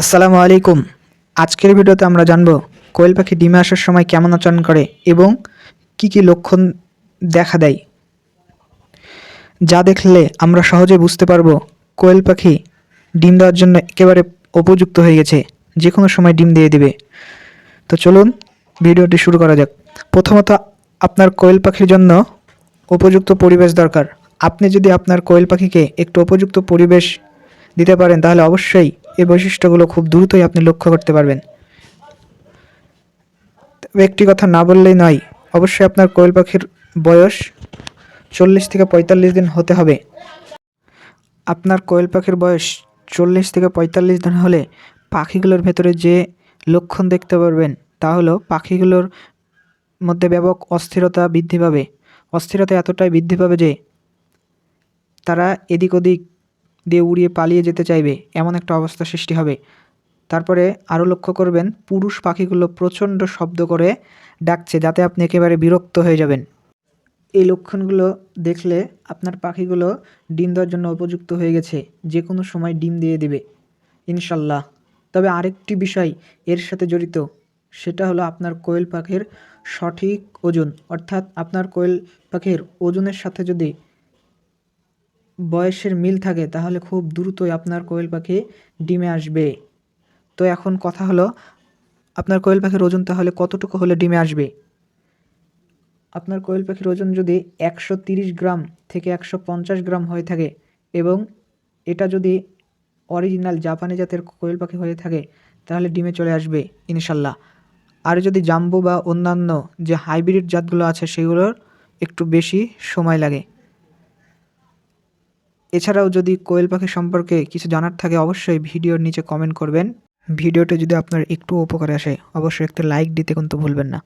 আসসালামু আলাইকুম। আজকের ভিডিওতে আমরা জানব কোয়েল পাখি ডিমে আসার সময় কেমন আচরণ করে এবং কি কি লক্ষণ দেখা দেয়। যা দেখলে আমরা সহজে বুঝতে পারব কোয়েল পাখি ডিম দেওয়ার জন্য একেবারে উপযুক্ত হয়ে গেছে যে কোনো সময় ডিম দিয়ে দিবে। তো চলুন ভিডিওটি শুরু করা যাক। প্রথমত আপনার কোয়েল পাখির জন্য উপযুক্ত পরিবেশ দরকার। আপনি যদি আপনার কোয়েল পাখিকে একটু উপযুক্ত পরিবেশ দিতে পারেন, তাহলে অবশ্যই এই বৈশিষ্ট্যগুলো খুব দ্রুতই আপনি লক্ষ্য করতে পারবেন। একটি কথা না বললেই নয়, অবশ্যই আপনার কোয়েল পাখির বয়স চল্লিশ থেকে পঁয়তাল্লিশ দিন হতে হবে। আপনার কোয়েল পাখির বয়স চল্লিশ থেকে পঁয়তাল্লিশ দিন হলে পাখিগুলোর ভেতরে যে লক্ষণ দেখতে পারবেন, তা হলো পাখিগুলোর মধ্যে ব্যাপক অস্থিরতা বৃদ্ধি পাবে। অস্থিরতা এতটাই বৃদ্ধি পাবে যে তারা এদিক ওদিক দিয়ে উড়িয়ে পালিয়ে যেতে চাইবে, এমন একটা অবস্থা সৃষ্টি হবে। তারপরে আরও লক্ষ্য করবেন, পুরুষ পাখিগুলো প্রচণ্ড শব্দ করে ডাকছে যাতে আপনি একেবারে বিরক্ত হয়ে যাবেন। এই লক্ষণগুলো দেখলে আপনার পাখিগুলো ডিম দেওয়ার জন্য উপযুক্ত হয়ে গেছে যে কোনো সময় ডিম দিয়ে দেবে, ইনশাল্লাহ। তবে আরেকটি বিষয় এর সাথে জড়িত, সেটা হলো আপনার কোয়েল পাখির সঠিক ওজন। অর্থাৎ আপনার কোয়েল পাখির ওজনের সাথে যদি বয়সের মিল থাকে, তাহলে খুব দ্রুতই আপনার কোয়েল পাখি ডিমে আসবে। তো এখন কথা হলো, আপনার কোয়েল পাখির ওজন তাহলে কতটুকু হলে ডিমে আসবে? আপনার কোয়েল পাখির ওজন যদি একশো গ্রাম থেকে একশো পঞ্চাশ গ্রাম হয়ে থাকে এবং এটা যদি অরিজিনাল জাপানি জাতের কোয়েল পাখি হয়ে থাকে, তাহলে ডিমে চলে আসবে, ইনশাল্লাহ। আর যদি জাম্বো বা অন্যান্য যে হাইব্রিড জাতগুলো আছে, সেগুলোর একটু বেশি সময় লাগে। এছাড়াও যদি কোয়েল পাখি সম্পর্কে কিছু জানার থাকে, অবশ্যই ভিডিওর নিচে কমেন্ট করবেন। ভিডিওটা যদি আপনার একটু উপকারে আসে, অবশ্যই একটা লাইক দিতে কিন্তু ভুলবেন না।